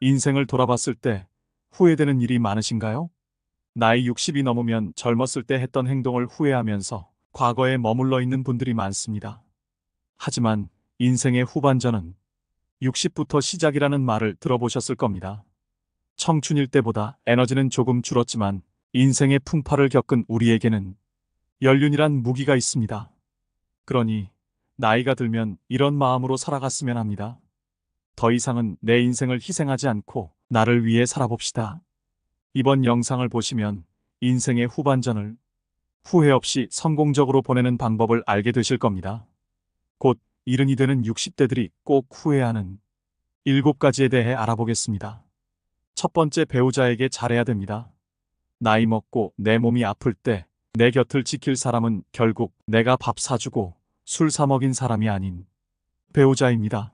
인생을 돌아봤을 때 후회되는 일이 많으신가요? 나이 60이 넘으면 젊었을 때 했던 행동을 후회하면서 과거에 머물러 있는 분들이 많습니다. 하지만 인생의 후반전은 60부터 시작이라는 말을 들어보셨을 겁니다. 청춘일 때보다 에너지는 조금 줄었지만 인생의 풍파를 겪은 우리에게는 연륜이란 무기가 있습니다. 그러니 나이가 들면 이런 마음으로 살아갔으면 합니다. 더 이상은 내 인생을 희생하지 않고 나를 위해 살아봅시다. 이번 영상을 보시면 인생의 후반전을 후회 없이 성공적으로 보내는 방법을 알게 되실 겁니다. 곧 이른이 되는 60대들이 꼭 후회하는 7가지에 대해 알아보겠습니다. 첫 번째 배우자에게 잘해야 됩니다. 나이 먹고 내 몸이 아플 때 내 곁을 지킬 사람은 결국 내가 밥 사주고 술 사먹인 사람이 아닌 배우자입니다.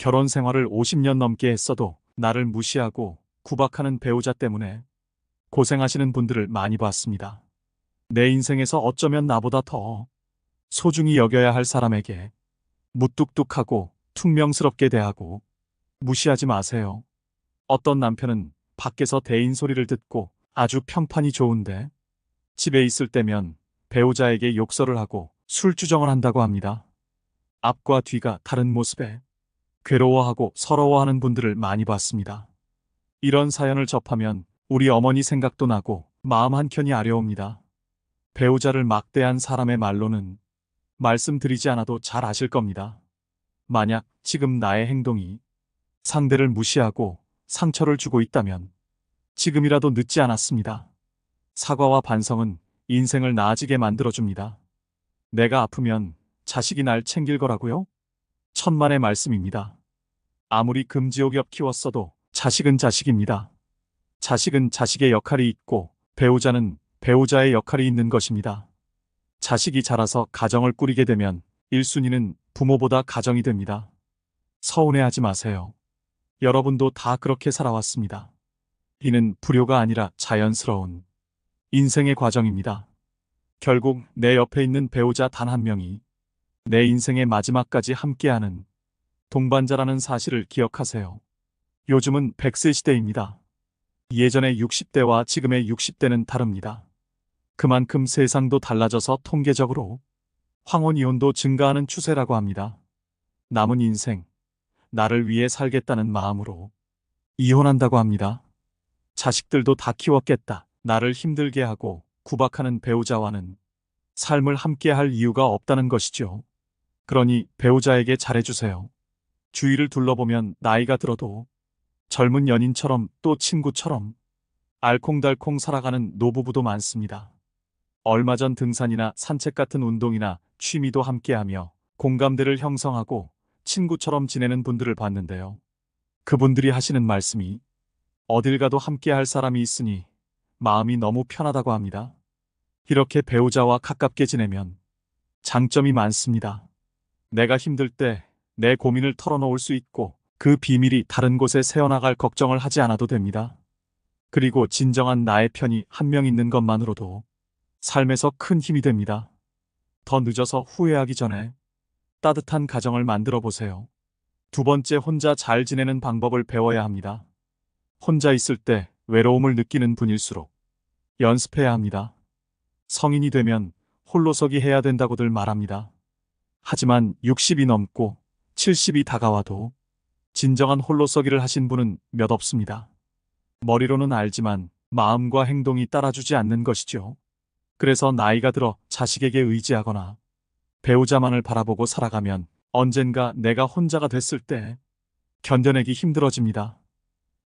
결혼 생활을 50년 넘게 했어도 나를 무시하고 구박하는 배우자 때문에 고생하시는 분들을 많이 봤습니다. 내 인생에서 어쩌면 나보다 더 소중히 여겨야 할 사람에게 무뚝뚝하고 퉁명스럽게 대하고 무시하지 마세요. 어떤 남편은 밖에서 대인 소리를 듣고 아주 평판이 좋은데 집에 있을 때면 배우자에게 욕설을 하고 술주정을 한다고 합니다. 앞과 뒤가 다른 모습에 괴로워하고 서러워하는 분들을 많이 봤습니다. 이런 사연을 접하면 우리 어머니 생각도 나고 마음 한켠이 아려옵니다. 배우자를 막대한 사람의 말로는 말씀드리지 않아도 잘 아실 겁니다. 만약 지금 나의 행동이 상대를 무시하고 상처를 주고 있다면 지금이라도 늦지 않았습니다. 사과와 반성은 인생을 나아지게 만들어줍니다. 내가 아프면 자식이 날 챙길 거라고요? 천만의 말씀입니다. 아무리 금지옥엽 키웠어도 자식은 자식입니다. 자식은 자식의 역할이 있고 배우자는 배우자의 역할이 있는 것입니다. 자식이 자라서 가정을 꾸리게 되면 1순위는 부모보다 가정이 됩니다. 서운해하지 마세요. 여러분도 다 그렇게 살아왔습니다. 이는 불효가 아니라 자연스러운 인생의 과정입니다. 결국 내 옆에 있는 배우자 단 한 명이 내 인생의 마지막까지 함께하는 동반자라는 사실을 기억하세요. 요즘은 100세 시대입니다. 예전의 60대와 지금의 60대는 다릅니다. 그만큼 세상도 달라져서 통계적으로 황혼이혼도 증가하는 추세라고 합니다. 남은 인생, 나를 위해 살겠다는 마음으로 이혼한다고 합니다. 자식들도 다 키웠겠다. 나를 힘들게 하고 구박하는 배우자와는 삶을 함께 할 이유가 없다는 것이죠. 그러니 배우자에게 잘해주세요. 주위를 둘러보면 나이가 들어도 젊은 연인처럼 또 친구처럼 알콩달콩 살아가는 노부부도 많습니다. 얼마 전 등산이나 산책 같은 운동이나 취미도 함께하며 공감대를 형성하고 친구처럼 지내는 분들을 봤는데요. 그분들이 하시는 말씀이 어딜 가도 함께 할 사람이 있으니 마음이 너무 편하다고 합니다. 이렇게 배우자와 가깝게 지내면 장점이 많습니다. 내가 힘들 때 내 고민을 털어놓을 수 있고 그 비밀이 다른 곳에 새어나갈 걱정을 하지 않아도 됩니다. 그리고 진정한 나의 편이 한 명 있는 것만으로도 삶에서 큰 힘이 됩니다. 더 늦어서 후회하기 전에 따뜻한 가정을 만들어 보세요. 두 번째 혼자 잘 지내는 방법을 배워야 합니다. 혼자 있을 때 외로움을 느끼는 분일수록 연습해야 합니다. 성인이 되면 홀로서기 해야 된다고들 말합니다. 하지만 60이 넘고 70이 다가와도 진정한 홀로서기를 하신 분은 몇 없습니다. 머리로는 알지만 마음과 행동이 따라주지 않는 것이죠. 그래서 나이가 들어 자식에게 의지하거나 배우자만을 바라보고 살아가면 언젠가 내가 혼자가 됐을 때 견뎌내기 힘들어집니다.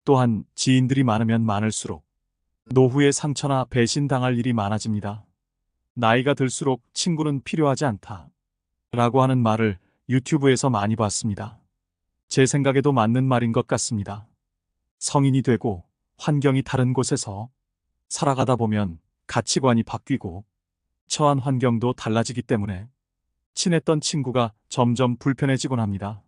또한 지인들이 많으면 많을수록 노후의 상처나 배신당할 일이 많아집니다. 나이가 들수록 친구는 필요하지 않다. 라고 하는 말을 유튜브에서 많이 봤습니다. 제 생각에도 맞는 말인 것 같습니다. 성인이 되고 환경이 다른 곳에서 살아가다 보면 가치관이 바뀌고 처한 환경도 달라지기 때문에 친했던 친구가 점점 불편해지곤 합니다.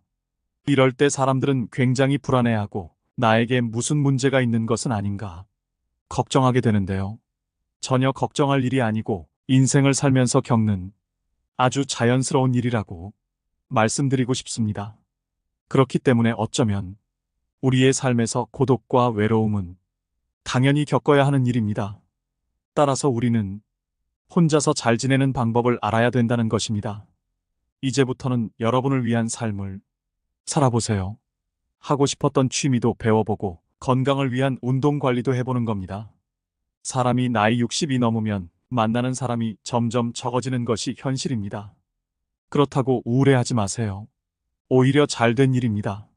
이럴 때 사람들은 굉장히 불안해하고 나에게 무슨 문제가 있는 것은 아닌가 걱정하게 되는데요. 전혀 걱정할 일이 아니고 인생을 살면서 겪는 아주 자연스러운 일이라고 말씀드리고 싶습니다. 그렇기 때문에 어쩌면 우리의 삶에서 고독과 외로움은 당연히 겪어야 하는 일입니다. 따라서 우리는 혼자서 잘 지내는 방법을 알아야 된다는 것입니다. 이제부터는 여러분을 위한 삶을 살아보세요. 하고 싶었던 취미도 배워보고 건강을 위한 운동 관리도 해보는 겁니다. 사람이 나이 60이 넘으면 만나는 사람이 점점 적어지는 것이 현실입니다. 그렇다고 우울해하지 마세요. 오히려 잘 된 일입니다.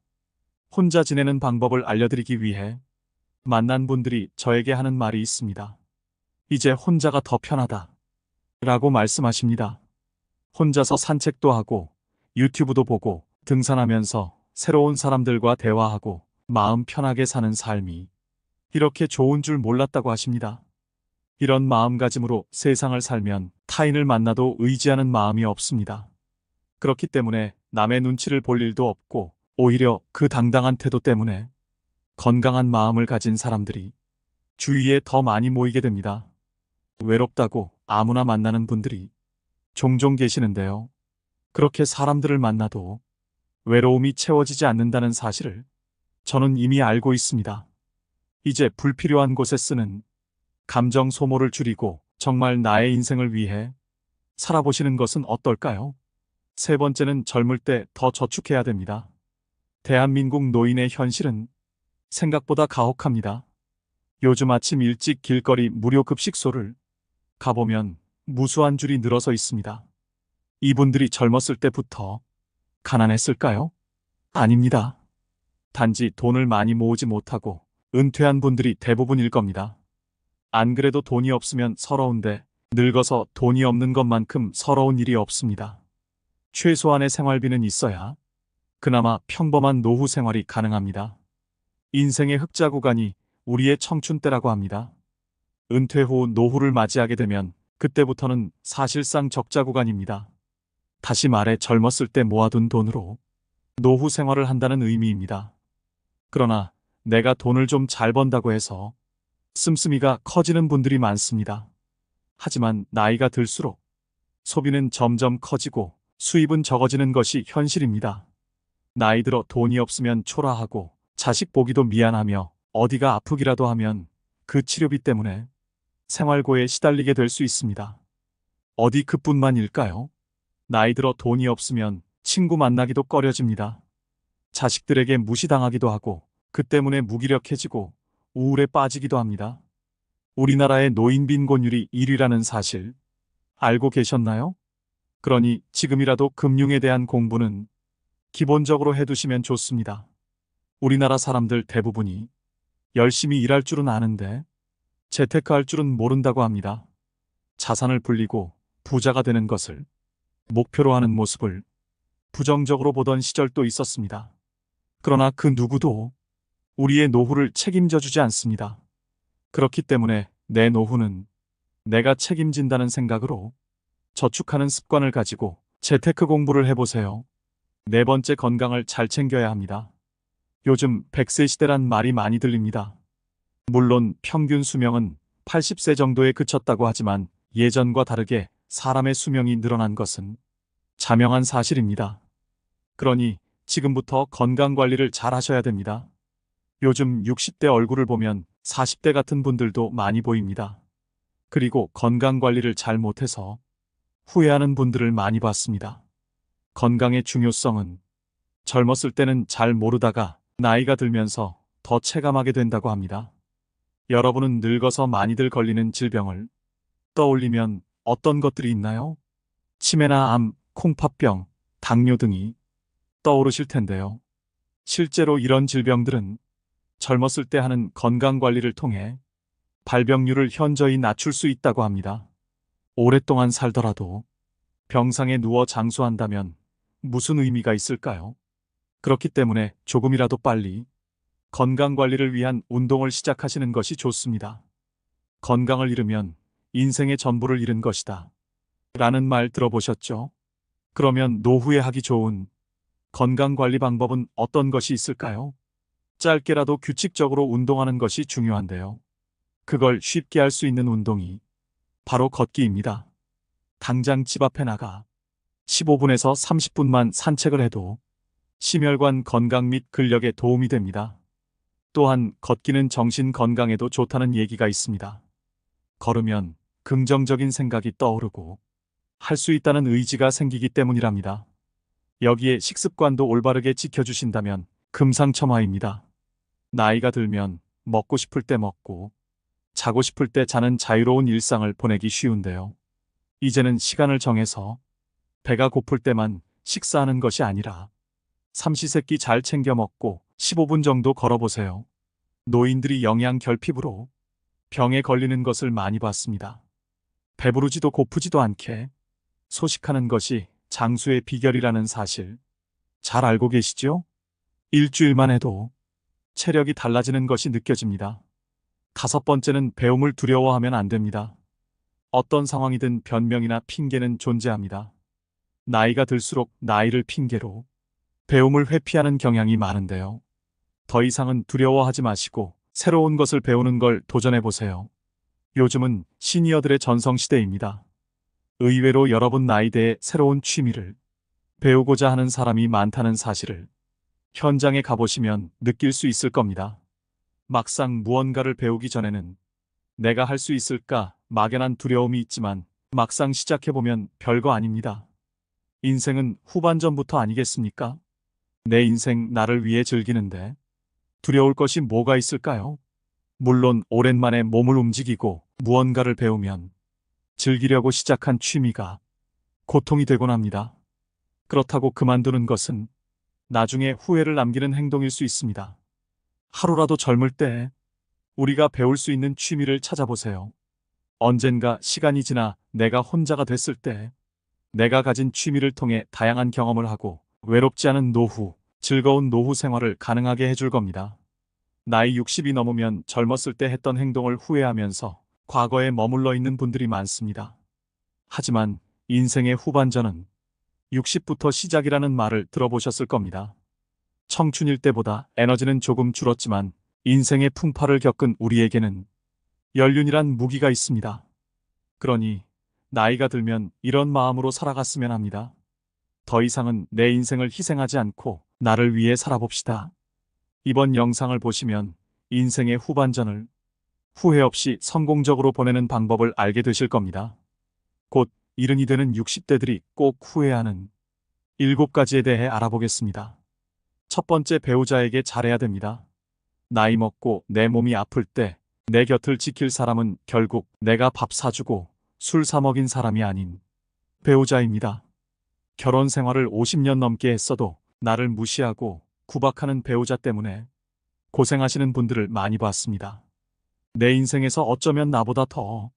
혼자 지내는 방법을 알려드리기 위해 만난 분들이 저에게 하는 말이 있습니다. 이제 혼자가 더 편하다. 라고 말씀하십니다. 혼자서 산책도 하고 유튜브도 보고 등산하면서 새로운 사람들과 대화하고 마음 편하게 사는 삶이 이렇게 좋은 줄 몰랐다고 하십니다. 이런 마음가짐으로 세상을 살면 타인을 만나도 의지하는 마음이 없습니다. 그렇기 때문에 남의 눈치를 볼 일도 없고 오히려 그 당당한 태도 때문에 건강한 마음을 가진 사람들이 주위에 더 많이 모이게 됩니다. 외롭다고 아무나 만나는 분들이 종종 계시는데요. 그렇게 사람들을 만나도 외로움이 채워지지 않는다는 사실을 저는 이미 알고 있습니다. 이제 불필요한 곳에 쓰는 감정 소모를 줄이고 정말 나의 인생을 위해 살아보시는 것은 어떨까요? 세 번째는 젊을 때 더 저축해야 됩니다. 대한민국 노인의 현실은 생각보다 가혹합니다. 요즘 아침 일찍 길거리 무료 급식소를 가보면 무수한 줄이 늘어서 있습니다. 이분들이 젊었을 때부터 가난했을까요? 아닙니다. 단지 돈을 많이 모으지 못하고 은퇴한 분들이 대부분일 겁니다. 안 그래도 돈이 없으면 서러운데 늙어서 돈이 없는 것만큼 서러운 일이 없습니다. 최소한의 생활비는 있어야 그나마 평범한 노후 생활이 가능합니다. 인생의 흑자 구간이 우리의 청춘 때라고 합니다. 은퇴 후 노후를 맞이하게 되면 그때부터는 사실상 적자 구간입니다. 다시 말해 젊었을 때 모아둔 돈으로 노후 생활을 한다는 의미입니다. 그러나 내가 돈을 좀 잘 번다고 해서 씀씀이가 커지는 분들이 많습니다. 하지만 나이가 들수록 소비는 점점 커지고 수입은 적어지는 것이 현실입니다. 나이 들어 돈이 없으면 초라하고 자식 보기도 미안하며 어디가 아프기라도 하면 그 치료비 때문에 생활고에 시달리게 될 수 있습니다. 어디 그뿐만일까요? 나이 들어 돈이 없으면 친구 만나기도 꺼려집니다. 자식들에게 무시당하기도 하고 그 때문에 무기력해지고 우울에 빠지기도 합니다. 우리나라의 노인 빈곤율이 1위라는 사실 알고 계셨나요? 그러니 지금이라도 금융에 대한 공부는 기본적으로 해두시면 좋습니다. 우리나라 사람들 대부분이 열심히 일할 줄은 아는데 재테크할 줄은 모른다고 합니다. 자산을 불리고 부자가 되는 것을 목표로 하는 모습을 부정적으로 보던 시절도 있었습니다. 그러나 그 누구도 우리의 노후를 책임져 주지 않습니다. 그렇기 때문에 내 노후는 내가 책임진다는 생각으로 저축하는 습관을 가지고 재테크 공부를 해보세요. 네 번째 건강을 잘 챙겨야 합니다. 요즘 100세 시대란 말이 많이 들립니다. 물론 평균 수명은 80세 정도에 그쳤다고 하지만 예전과 다르게 사람의 수명이 늘어난 것은 자명한 사실입니다. 그러니 지금부터 건강 관리를 잘 하셔야 됩니다. 요즘 60대 얼굴을 보면 40대 같은 분들도 많이 보입니다. 그리고 건강 관리를 잘 못해서 후회하는 분들을 많이 봤습니다. 건강의 중요성은 젊었을 때는 잘 모르다가 나이가 들면서 더 체감하게 된다고 합니다. 여러분은 늙어서 많이들 걸리는 질병을 떠올리면 어떤 것들이 있나요? 치매나 암, 콩팥병, 당뇨 등이 떠오르실 텐데요. 실제로 이런 질병들은 젊었을 때 하는 건강 관리를 통해 발병률을 현저히 낮출 수 있다고 합니다. 오랫동안 살더라도 병상에 누워 장수한다면 무슨 의미가 있을까요? 그렇기 때문에 조금이라도 빨리 건강 관리를 위한 운동을 시작하시는 것이 좋습니다. 건강을 잃으면 인생의 전부를 잃은 것이다. 라는 말 들어보셨죠? 그러면 노후에 하기 좋은 건강 관리 방법은 어떤 것이 있을까요? 짧게라도 규칙적으로 운동하는 것이 중요한데요. 그걸 쉽게 할 수 있는 운동이 바로 걷기입니다. 당장 집 앞에 나가 15분에서 30분만 산책을 해도 심혈관 건강 및 근력에 도움이 됩니다. 또한 걷기는 정신 건강에도 좋다는 얘기가 있습니다. 걸으면 긍정적인 생각이 떠오르고 할 수 있다는 의지가 생기기 때문이랍니다. 여기에 식습관도 올바르게 지켜주신다면 금상첨화입니다. 나이가 들면 먹고 싶을 때 먹고 자고 싶을 때 자는 자유로운 일상을 보내기 쉬운데요. 이제는 시간을 정해서 배가 고플 때만 식사하는 것이 아니라 삼시세끼 잘 챙겨 먹고 15분 정도 걸어보세요. 노인들이 영양 결핍으로 병에 걸리는 것을 많이 봤습니다. 배부르지도 고프지도 않게 소식하는 것이 장수의 비결이라는 사실 잘 알고 계시죠? 일주일만 해도 체력이 달라지는 것이 느껴집니다. 다섯 번째는 배움을 두려워하면 안 됩니다. 어떤 상황이든 변명이나 핑계는 존재합니다. 나이가 들수록 나이를 핑계로 배움을 회피하는 경향이 많은데요. 더 이상은 두려워하지 마시고 새로운 것을 배우는 걸 도전해 보세요. 요즘은 시니어들의 전성시대입니다. 의외로 여러분 나이대에 새로운 취미를 배우고자 하는 사람이 많다는 사실을 현장에 가보시면 느낄 수 있을 겁니다. 막상 무언가를 배우기 전에는 내가 할 수 있을까 막연한 두려움이 있지만 막상 시작해보면 별거 아닙니다. 인생은 후반전부터 아니겠습니까? 내 인생 나를 위해 즐기는데 두려울 것이 뭐가 있을까요? 물론 오랜만에 몸을 움직이고 무언가를 배우면 즐기려고 시작한 취미가 고통이 되곤 합니다. 그렇다고 그만두는 것은 나중에 후회를 남기는 행동일 수 있습니다. 하루라도 젊을 때 우리가 배울 수 있는 취미를 찾아보세요. 언젠가 시간이 지나 내가 혼자가 됐을 때 내가 가진 취미를 통해 다양한 경험을 하고 외롭지 않은 노후, 즐거운 노후 생활을 가능하게 해줄 겁니다. 나이 60이 넘으면 젊었을 때 했던 행동을 후회하면서 과거에 머물러 있는 분들이 많습니다. 하지만 인생의 후반전은 60부터 시작이라는 말을 들어보셨을 겁니다. 청춘일 때보다 에너지는 조금 줄었지만 인생의 풍파를 겪은 우리에게는 연륜이란 무기가 있습니다. 그러니 나이가 들면 이런 마음으로 살아갔으면 합니다. 더 이상은 내 인생을 희생하지 않고 나를 위해 살아봅시다. 이번 영상을 보시면 인생의 후반전을 후회 없이 성공적으로 보내는 방법을 알게 되실 겁니다. 곧 이른이 되는 60대들이 꼭 후회하는 7가지에 대해 알아보겠습니다. 첫 번째 배우자에게 잘해야 됩니다. 나이 먹고 내 몸이 아플 때 내 곁을 지킬 사람은 결국 내가 밥 사주고 술 사먹인 사람이 아닌 배우자입니다. 결혼 생활을 50년 넘게 했어도 나를 무시하고 구박하는 배우자 때문에 고생하시는 분들을 많이 봤습니다. 내 인생에서 어쩌면 나보다 더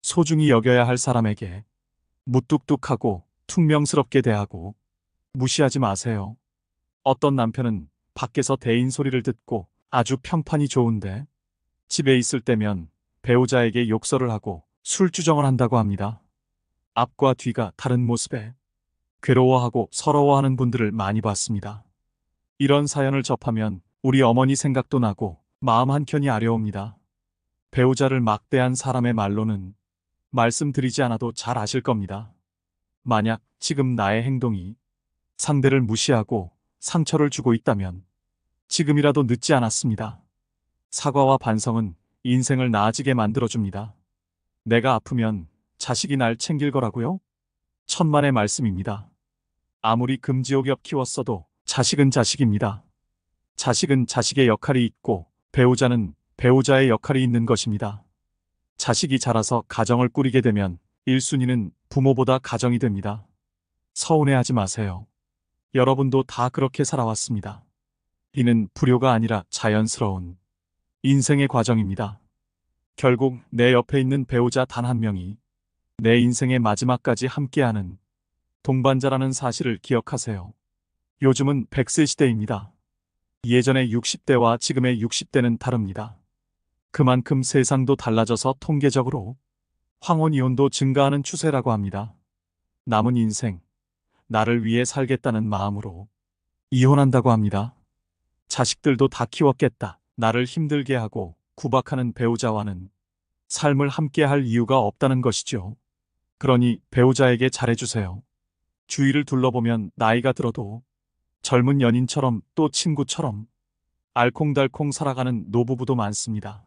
소중히 여겨야 할 사람에게 무뚝뚝하고 퉁명스럽게 대하고 무시하지 마세요. 어떤 남편은 밖에서 대인 소리를 듣고 아주 평판이 좋은데 집에 있을 때면 배우자에게 욕설을 하고 술주정을 한다고 합니다. 앞과 뒤가 다른 모습에 괴로워하고 서러워하는 분들을 많이 봤습니다. 이런 사연을 접하면 우리 어머니 생각도 나고 마음 한켠이 아려옵니다. 배우자를 막대한 사람의 말로는 말씀드리지 않아도 잘 아실 겁니다. 만약 지금 나의 행동이 상대를 무시하고 상처를 주고 있다면 지금이라도 늦지 않았습니다. 사과와 반성은 인생을 나아지게 만들어줍니다. 내가 아프면 자식이 날 챙길 거라고요? 천만의 말씀입니다. 아무리 금지옥엽 키웠어도 자식은 자식입니다. 자식은 자식의 역할이 있고 배우자는 배우자의 역할이 있는 것입니다. 자식이 자라서 가정을 꾸리게 되면 1순위는 부모보다 가정이 됩니다. 서운해하지 마세요. 여러분도 다 그렇게 살아왔습니다. 이는 불효가 아니라 자연스러운 인생의 과정입니다. 결국 내 옆에 있는 배우자 단 한 명이 내 인생의 마지막까지 함께하는 동반자라는 사실을 기억하세요. 요즘은 100세 시대입니다. 예전의 60대와 지금의 60대는 다릅니다. 그만큼 세상도 달라져서 통계적으로 황혼이혼도 증가하는 추세라고 합니다. 남은 인생, 나를 위해 살겠다는 마음으로 이혼한다고 합니다. 자식들도 다 키웠겠다. 나를 힘들게 하고 구박하는 배우자와는 삶을 함께 할 이유가 없다는 것이죠. 그러니 배우자에게 잘해주세요. 주위를 둘러보면 나이가 들어도 젊은 연인처럼 또 친구처럼 알콩달콩 살아가는 노부부도 많습니다.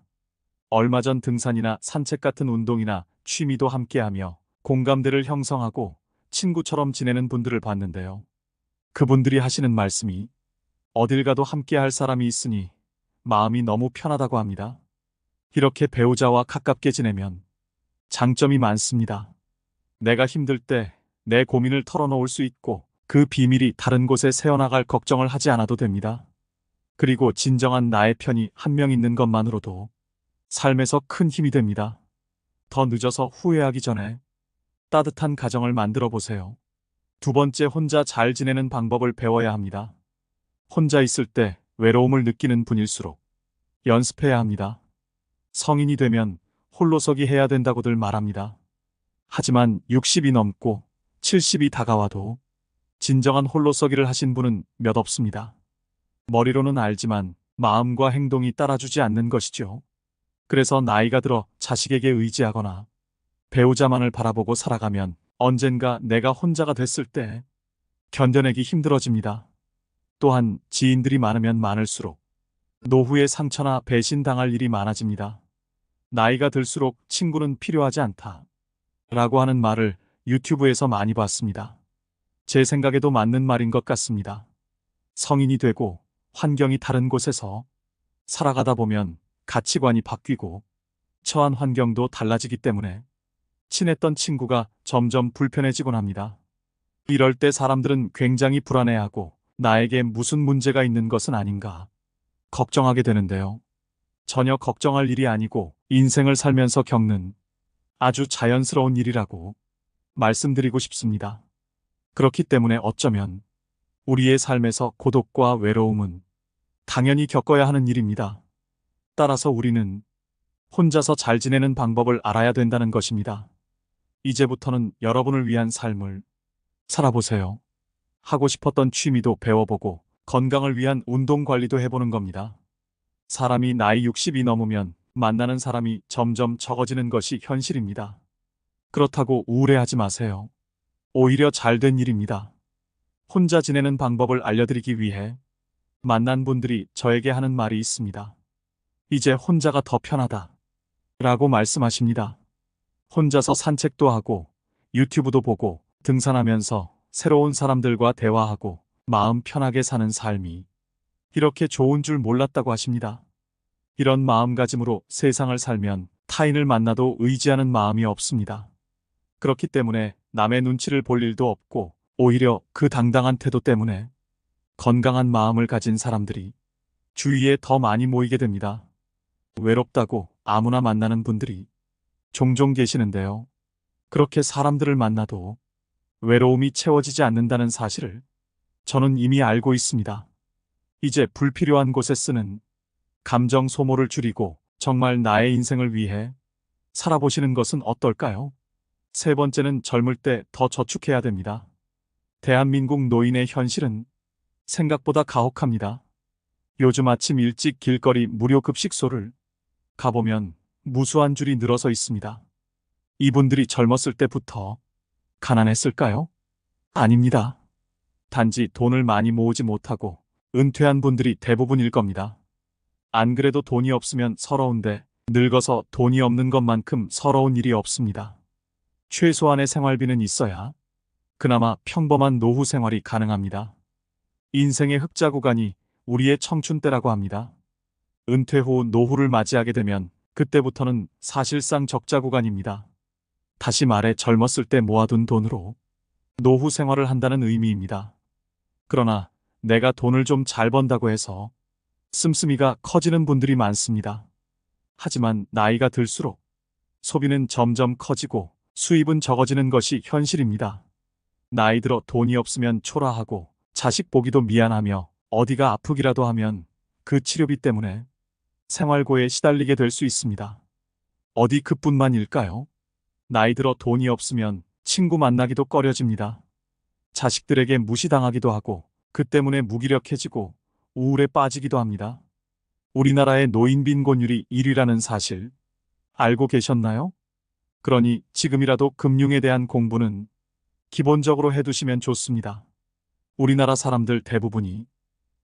얼마 전 등산이나 산책 같은 운동이나 취미도 함께하며 공감대를 형성하고 친구처럼 지내는 분들을 봤는데요. 그분들이 하시는 말씀이 어딜 가도 함께할 사람이 있으니 마음이 너무 편하다고 합니다. 이렇게 배우자와 가깝게 지내면 장점이 많습니다. 내가 힘들 때 내 고민을 털어놓을 수 있고 그 비밀이 다른 곳에 새어나갈 걱정을 하지 않아도 됩니다. 그리고 진정한 나의 편이 한 명 있는 것만으로도 삶에서 큰 힘이 됩니다. 더 늦어서 후회하기 전에 따뜻한 가정을 만들어 보세요. 두 번째, 혼자 잘 지내는 방법을 배워야 합니다. 혼자 있을 때 외로움을 느끼는 분일수록 연습해야 합니다. 성인이 되면 홀로서기 해야 된다고들 말합니다. 하지만 60이 넘고 70이 다가와도 진정한 홀로서기를 하신 분은 몇 없습니다. 머리로는 알지만 마음과 행동이 따라주지 않는 것이죠. 그래서 나이가 들어 자식에게 의지하거나 배우자만을 바라보고 살아가면 언젠가 내가 혼자가 됐을 때 견뎌내기 힘들어집니다. 또한 지인들이 많으면 많을수록 노후의 상처나 배신당할 일이 많아집니다. 나이가 들수록 친구는 필요하지 않다. 라고 하는 말을 유튜브에서 많이 봤습니다. 제 생각에도 맞는 말인 것 같습니다. 성인이 되고 환경이 다른 곳에서 살아가다 보면 가치관이 바뀌고 처한 환경도 달라지기 때문에 친했던 친구가 점점 불편해지곤 합니다. 이럴 때 사람들은 굉장히 불안해하고 나에게 무슨 문제가 있는 것은 아닌가 걱정하게 되는데요. 전혀 걱정할 일이 아니고 인생을 살면서 겪는 아주 자연스러운 일이라고 말씀드리고 싶습니다. 그렇기 때문에 어쩌면 우리의 삶에서 고독과 외로움은 당연히 겪어야 하는 일입니다. 따라서 우리는 혼자서 잘 지내는 방법을 알아야 된다는 것입니다. 이제부터는 여러분을 위한 삶을 살아보세요. 하고 싶었던 취미도 배워보고 건강을 위한 운동 관리도 해보는 겁니다. 사람이 나이 60이 넘으면 만나는 사람이 점점 적어지는 것이 현실입니다. 그렇다고 우울해하지 마세요. 오히려 잘 된 일입니다. 혼자 지내는 방법을 알려드리기 위해 만난 분들이 저에게 하는 말이 있습니다. 이제 혼자가 더 편하다. 라고 말씀하십니다. 혼자서 산책도 하고 유튜브도 보고 등산하면서 새로운 사람들과 대화하고 마음 편하게 사는 삶이 이렇게 좋은 줄 몰랐다고 하십니다. 이런 마음가짐으로 세상을 살면 타인을 만나도 의지하는 마음이 없습니다. 그렇기 때문에 남의 눈치를 볼 일도 없고 오히려 그 당당한 태도 때문에 건강한 마음을 가진 사람들이 주위에 더 많이 모이게 됩니다. 외롭다고 아무나 만나는 분들이 종종 계시는데요. 그렇게 사람들을 만나도 외로움이 채워지지 않는다는 사실을 저는 이미 알고 있습니다. 이제 불필요한 곳에 쓰는 감정 소모를 줄이고 정말 나의 인생을 위해 살아보시는 것은 어떨까요? 세 번째는 젊을 때 더 저축해야 됩니다. 대한민국 노인의 현실은 생각보다 가혹합니다. 요즘 아침 일찍 길거리 무료 급식소를 가보면 무수한 줄이 늘어서 있습니다. 이분들이 젊었을 때부터 가난했을까요? 아닙니다. 단지 돈을 많이 모으지 못하고 은퇴한 분들이 대부분일 겁니다. 안 그래도 돈이 없으면 서러운데 늙어서 돈이 없는 것만큼 서러운 일이 없습니다. 최소한의 생활비는 있어야 그나마 평범한 노후 생활이 가능합니다. 인생의 흑자 구간이 우리의 청춘 때라고 합니다. 은퇴 후 노후를 맞이하게 되면 그때부터는 사실상 적자 구간입니다. 다시 말해 젊었을 때 모아둔 돈으로 노후 생활을 한다는 의미입니다. 그러나 내가 돈을 좀 잘 번다고 해서 씀씀이가 커지는 분들이 많습니다. 하지만 나이가 들수록 소비는 점점 커지고 수입은 적어지는 것이 현실입니다. 나이 들어 돈이 없으면 초라하고 자식 보기도 미안하며 어디가 아프기라도 하면 그 치료비 때문에 생활고에 시달리게 될 수 있습니다. 어디 그뿐만일까요? 나이 들어 돈이 없으면 친구 만나기도 꺼려집니다. 자식들에게 무시당하기도 하고 그 때문에 무기력해지고 우울에 빠지기도 합니다. 우리나라의 노인 빈곤율이 1위라는 사실 알고 계셨나요? 그러니 지금이라도 금융에 대한 공부는 기본적으로 해두시면 좋습니다. 우리나라 사람들 대부분이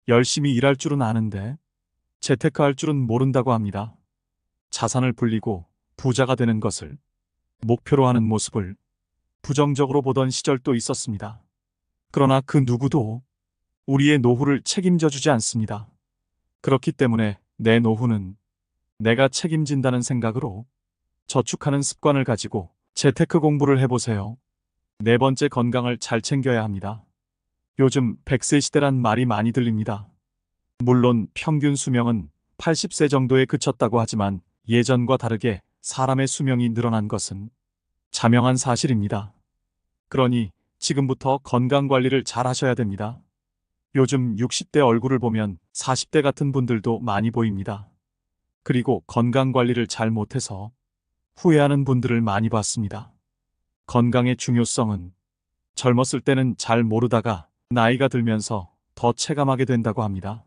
열심히 일할 줄은 아는데 재테크할 줄은 모른다고 합니다. 자산을 불리고 부자가 되는 것을 목표로 하는 모습을 부정적으로 보던 시절도 있었습니다. 그러나 그 누구도 우리의 노후를 책임져 주지 않습니다. 그렇기 때문에 내 노후는 내가 책임진다는 생각으로 저축하는 습관을 가지고 재테크 공부를 해보세요. 네 번째 건강을 잘 챙겨야 합니다. 요즘 100세 시대란 말이 많이 들립니다. 물론 평균 수명은 80세 정도에 그쳤다고 하지만 예전과 다르게 사람의 수명이 늘어난 것은 자명한 사실입니다. 그러니 지금부터 건강 관리를 잘 하셔야 됩니다. 요즘 60대 얼굴을 보면 40대 같은 분들도 많이 보입니다. 그리고 건강 관리를 잘 못해서 후회하는 분들을 많이 봤습니다. 건강의 중요성은 젊었을 때는 잘 모르다가 나이가 들면서 더 체감하게 된다고 합니다.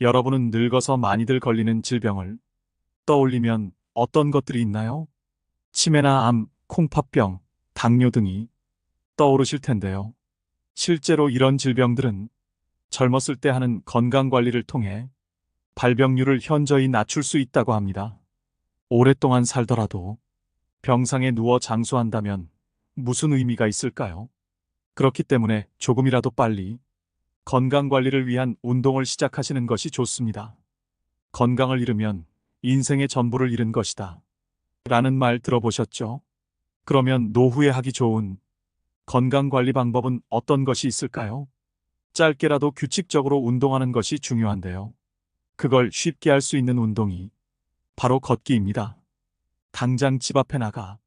여러분은 늙어서 많이들 걸리는 질병을 떠올리면 어떤 것들이 있나요? 치매나 암, 콩팥병, 당뇨 등이 떠오르실 텐데요. 실제로 이런 질병들은 젊었을 때 하는 건강 관리를 통해 발병률을 현저히 낮출 수 있다고 합니다. 오랫동안 살더라도 병상에 누워 장수한다면 무슨 의미가 있을까요? 그렇기 때문에 조금이라도 빨리 건강 관리를 위한 운동을 시작하시는 것이 좋습니다. 건강을 잃으면 인생의 전부를 잃은 것이다. 라는 말 들어보셨죠? 그러면 노후에 하기 좋은 건강 관리 방법은 어떤 것이 있을까요? 짧게라도 규칙적으로 운동하는 것이 중요한데요. 그걸 쉽게 할 수 있는 운동이 바로 걷기입니다. 당장 집 앞에 나가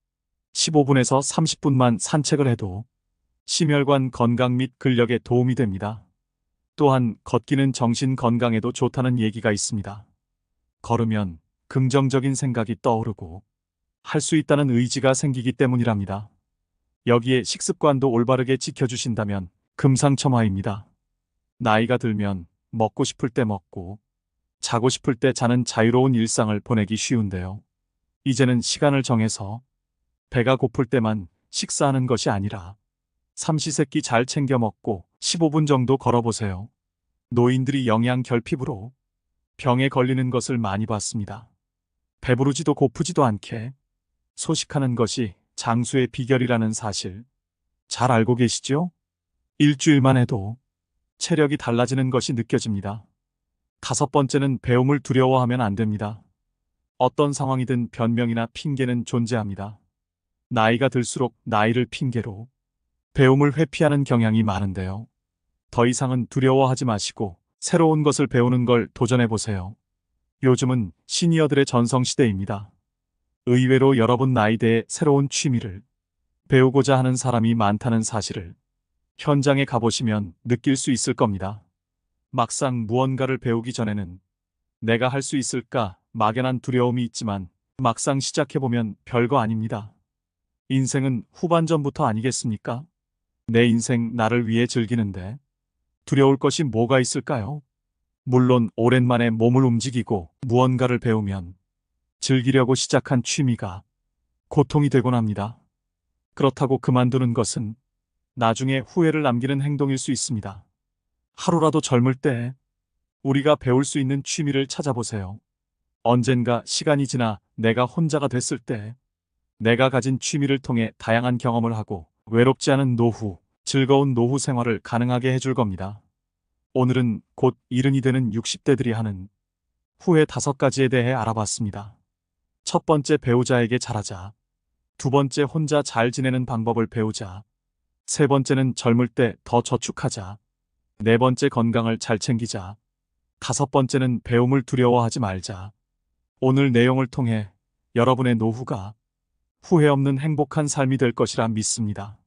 15분에서 30분만 산책을 해도 심혈관 건강 및 근력에 도움이 됩니다. 또한 걷기는 정신 건강에도 좋다는 얘기가 있습니다. 걸으면 긍정적인 생각이 떠오르고 할 수 있다는 의지가 생기기 때문이랍니다. 여기에 식습관도 올바르게 지켜주신다면 금상첨화입니다. 나이가 들면 먹고 싶을 때 먹고 자고 싶을 때 자는 자유로운 일상을 보내기 쉬운데요. 이제는 시간을 정해서 배가 고플 때만 식사하는 것이 아니라 삼시세끼 잘 챙겨 먹고 15분 정도 걸어보세요. 노인들이 영양 결핍으로 병에 걸리는 것을 많이 봤습니다. 배부르지도 고프지도 않게 소식하는 것이 장수의 비결이라는 사실 잘 알고 계시죠? 일주일만 해도 체력이 달라지는 것이 느껴집니다. 다섯 번째는 배움을 두려워하면 안 됩니다. 어떤 상황이든 변명이나 핑계는 존재합니다. 나이가 들수록 나이를 핑계로 배움을 회피하는 경향이 많은데요. 더 이상은 두려워하지 마시고 새로운 것을 배우는 걸 도전해 보세요. 요즘은 시니어들의 전성시대입니다. 의외로 여러분 나이대에 새로운 취미를 배우고자 하는 사람이 많다는 사실을 현장에 가보시면 느낄 수 있을 겁니다. 막상 무언가를 배우기 전에는 내가 할 수 있을까 막연한 두려움이 있지만 막상 시작해보면 별거 아닙니다. 인생은 후반전부터 아니겠습니까? 내 인생 나를 위해 즐기는데 두려울 것이 뭐가 있을까요? 물론 오랜만에 몸을 움직이고 무언가를 배우면 즐기려고 시작한 취미가 고통이 되곤 합니다. 그렇다고 그만두는 것은 나중에 후회를 남기는 행동일 수 있습니다. 하루라도 젊을 때 우리가 배울 수 있는 취미를 찾아보세요. 언젠가 시간이 지나 내가 혼자가 됐을 때 내가 가진 취미를 통해 다양한 경험을 하고 외롭지 않은 노후, 즐거운 노후 생활을 가능하게 해줄 겁니다. 오늘은 곧 이른이 되는 60대들이 하는 후회 다섯 가지에 대해 알아봤습니다. 첫 번째 배우자에게 잘하자. 두 번째 혼자 잘 지내는 방법을 배우자. 세 번째는 젊을 때 더 저축하자. 네 번째 건강을 잘 챙기자. 다섯 번째는 배움을 두려워하지 말자. 오늘 내용을 통해 여러분의 노후가 후회 없는 행복한 삶이 될 것이라 믿습니다.